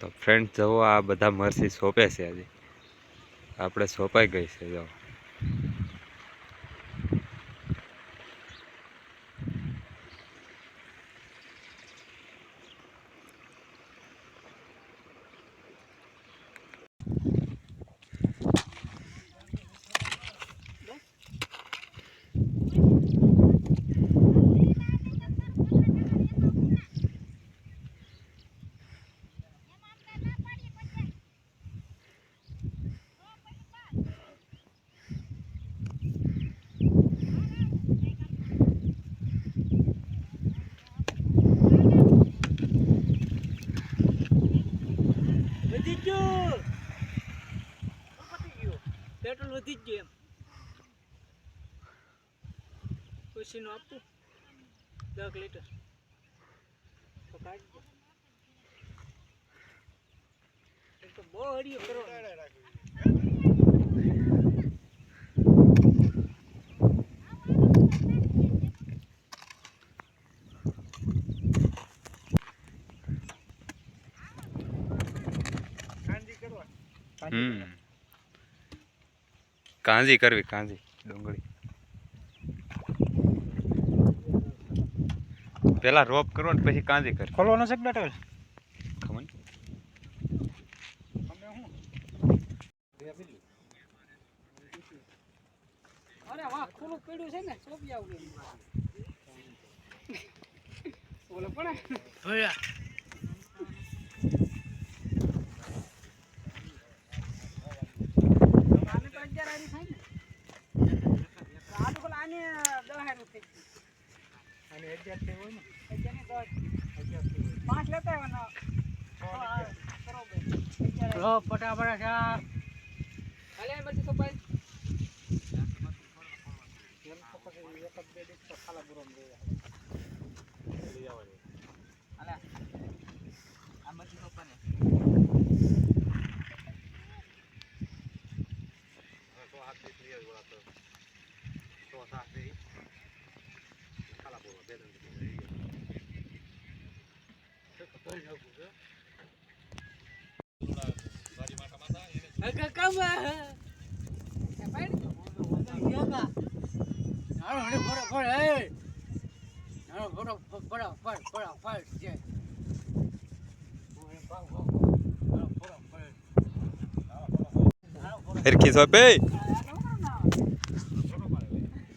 Friend જવો આ બધા મરસી સોંપે છે આજે આપણે સોંપાઈ ગઈ છે જો વધી ગયું પતી ગયું પેટ્રોલ વધી જ ગયું એમ ખુશીનું આપતું દસ લીટર તો કાઢી દો એક તો બહુ હરિયો કરો હમ. કાંજી કરવી કાંજી ડુંગળી. પેલા રોપ કરો ને પછી કાંજી કરી ખોલવાનો છે ખબર નહીં. અરે વાહ ખુલ્લું પડ્યું છે ને સોપી આવું બોલો પણ તો અગિયાર હારી થાય ને આ તો પેલા આને દસ હારું થઈ અને હોય ને અગિયાર ને દસથી હોય. પાંચ લેતા આવ્યા ને બરોબર અગિયાર લો ફટાફટ આ હાલે એમાંથી કપાય તેલ તો એક બે ડીશ તો ખાલા આમાંથી કપાને અગા પણ એ હાલો ફોડો ફોડો ફોડ ફોડો ફોડ છે હરખી સોંપે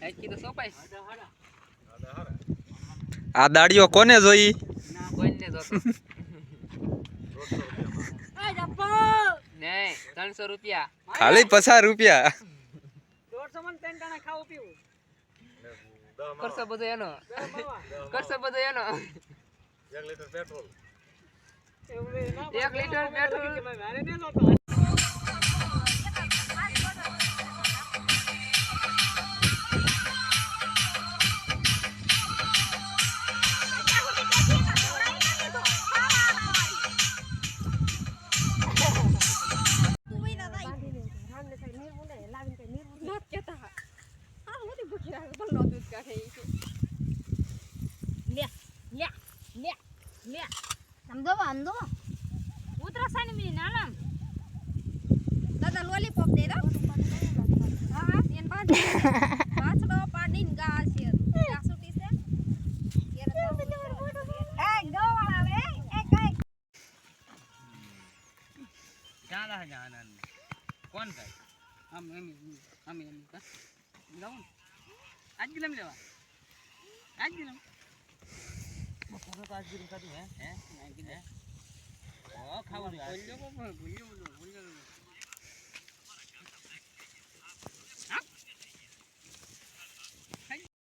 આજી તો સોપાય આ દાડીઓ કોને જોઈ? ના કોઈને જોતો. નહીં ત્રણસો રૂપિયા. ખાલી પચાસ રૂપિયા. કરશો બધો એનો. કરશો બધો એનો. એક લીટર પેટ્રોલ. સમજો વાંધો ઉત્તરાયણ મી નાનમ દાદા લોલીપોપ દે દો હા એન બાદ પાછળો પાડીન ગા છે. આ સુટી છે. એ ગો આવે રે એ કઈ ચાલા જાના કોણ કાય આમ એમ આમ એમ. કા લાવું આજ ગિલમ લેવા. આજ ગિલમ খাওয়া